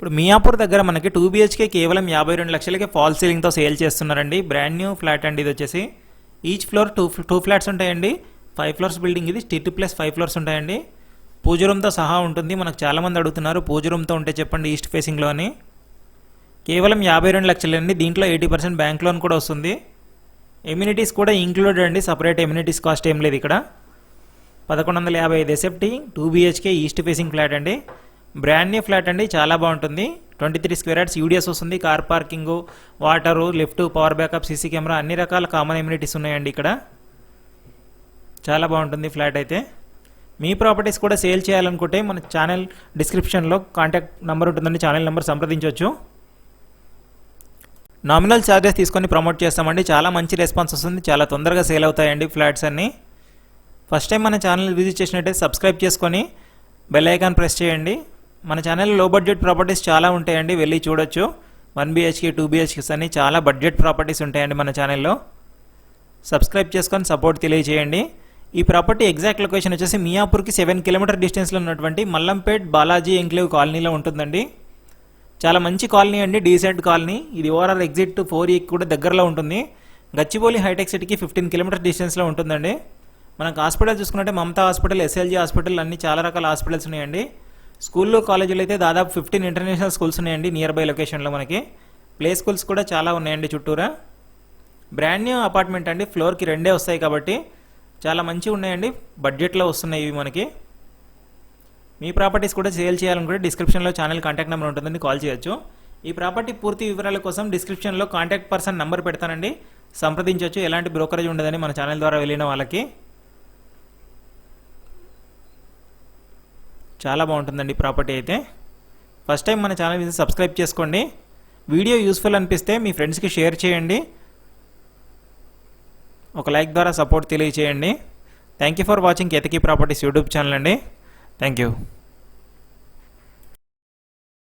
ఇప్పుడు మియాపూర్ దగ్గర మనకి టూ బీహెచ్కే కేవలం యాభై రెండు లక్షలకి ఫాల్ సీలింగ్తో సేల్ చేస్తున్నారండి. బ్రాండ్ న్యూ ఫ్లాట్ అండి ఇది వచ్చేసి. Each floor two two flats ఉంటాయండి. ఫైవ్ ఫ్లోర్స్ బిల్డింగ్ ఇది. స్టిట్ ప్లస్ ఫైవ్ ఫ్లోర్స్ ఉంటాయండి. పూజ రూమ్తో సహా ఉంటుంది. మనకు చాలామంది అడుగుతున్నారు. పూజ రూమ్తో ఉంటే చెప్పండి ఈస్ట్ ఫేసింగ్లో అని. కేవలం యాభై రెండు లక్షలండి. దీంట్లో ఎయిటీ పర్సెంట్ బ్యాంక్ లోన్ కూడా వస్తుంది. ఎమ్యూనిటీస్ కూడా ఇంక్లూడెడ్ అండి. సపరేట్ ఎమ్యూనిటీస్ కాస్ట్ ఏం లేదు ఇక్కడ. పదకొండు వందల యాభై ఐదు SFT two BHK east facing flat అండి. బ్రాండ్ న్యూ ఫ్లాట్ అండి చాలా బాగుంటుంది. Twenty three square yards UDS వస్తుంది car parking water lift power backup CC camera అన్ని రకాల కామన్ ఎమ్యూనిటీస్ ఉన్నాయండి ఇక్కడ. చాలా బాగుంటుంది ఫ్లాట్ అయితే. మీ ప్రాపర్టీస్ కూడా సేల్ చేయాలనుకుంటే మన ఛానల్ డిస్క్రిప్షన్లో కాంటాక్ట్ నెంబర్ ఉంటుందండి ఛానల్ నెంబర్ సంప్రదించవచ్చు. నామినల్ ఛార్జెస్ తీసుకొని ప్రమోట్ చేస్తామండి చాలా మంచి రెస్పాన్స్ వస్తుంది చాలా తొందరగా సేల్ అవుతాయండి ఫ్లాట్స్ అన్నీ. ఫస్ట్ టైం మన ఛానల్ విజిట్ చేసినట్టయితే సబ్స్క్రైబ్ చేసుకొని బెల్ ఐకాన్ ప్రెస్ చేయండి. మన ఛానల్లో లో బడ్జెట్ ప్రాపర్టీస్ చాలా ఉంటాయండి వెళ్ళి చూడొచ్చు. వన్ బీహెచ్కే టూ బీహెచ్కేస్ అని చాలా బడ్జెట్ ప్రాపర్టీస్ ఉంటాయండి మన ఛానల్లో సబ్స్క్రైబ్ చేసుకొని సపోర్ట్ తెలియజేయండి ఈ ప్రాపర్టీ ఎగ్జాక్ట్ లొకేషన్ వచ్చేసి మియాపూర్కి సెవెన్ కిలోమీటర్ డిస్టెన్స్లో ఉన్నటువంటి మల్లంపేట్ బాలాజీ ఎంక్లేవ్ కాలనీలో ఉంటుందండి. చాలా మంచి కాలనీ అండి డీసెంట్ కాలనీ. ఇది ఓవరాల్ ఎగ్జిట్ ఫోర్ ఈకి కూడా దగ్గరలో ఉంటుంది. గచ్చిబౌలి హైటెక్ సిటీకి ఫిఫ్టీన్ కిలోమీటర్ డిస్టెన్స్లో ఉంటుందండి. మనకు హాస్పిటల్ చూసుకుంటే మమతా హాస్పిటల్ ఎస్ఎల్జీ హాస్పిటల్ అన్ని చాలా రకాల హాస్పిటల్స్ ఉన్నాయండి. స్కూల్లో కాలేజీలు అయితే దాదాపు ఫిఫ్టీన్ ఇంటర్నేషనల్ స్కూల్స్ ఉన్నాయండి నియర్ బై లొకేషన్లో మనకి. ప్లే స్కూల్స్ కూడా చాలా ఉన్నాయండి చుట్టూరా. బ్రాండ్ న్యూ అపార్ట్మెంట్ అండి. ఫ్లోర్కి రెండే వస్తాయి కాబట్టి చాలా మంచిగా ఉన్నాయండి. బడ్జెట్లో వస్తున్నాయి ఇవి మనకి. మీ ప్రాపర్టీస్ కూడా సేల్ చేయాలనుకుంటే డిస్క్రిప్షన్లో ఛానల్ కాంటాక్ట్ నెంబర్ ఉంటుందని కాల్ చేయొచ్చు. ఈ ప్రాపర్టీ పూర్తి వివరాల కోసం డిస్క్రిప్షన్లో కాంటాక్ట్ పర్సన్ నెంబర్ పెడతానండి. సంప్రదించవచ్చు ఎలాంటి బ్రోకరేజ్ ఉండదని మన ఛానల్ ద్వారా వెళ్ళిన వాళ్ళకి. చాలా బాగుంటుందండి ప్రాపర్టీ అయితే. ఫస్ట్ టైం మన ఛానల్ మీద సబ్స్క్రైబ్ చేసుకోండి. వీడియో యూస్ఫుల్ అనిపిస్తే మీ ఫ్రెండ్స్కి షేర్ చేయండి. ఒక లైక్ ద్వారా సపోర్ట్ తెలియచేయండి. Thank you for watching Ketaki properties YouTube channel అండి. Thank you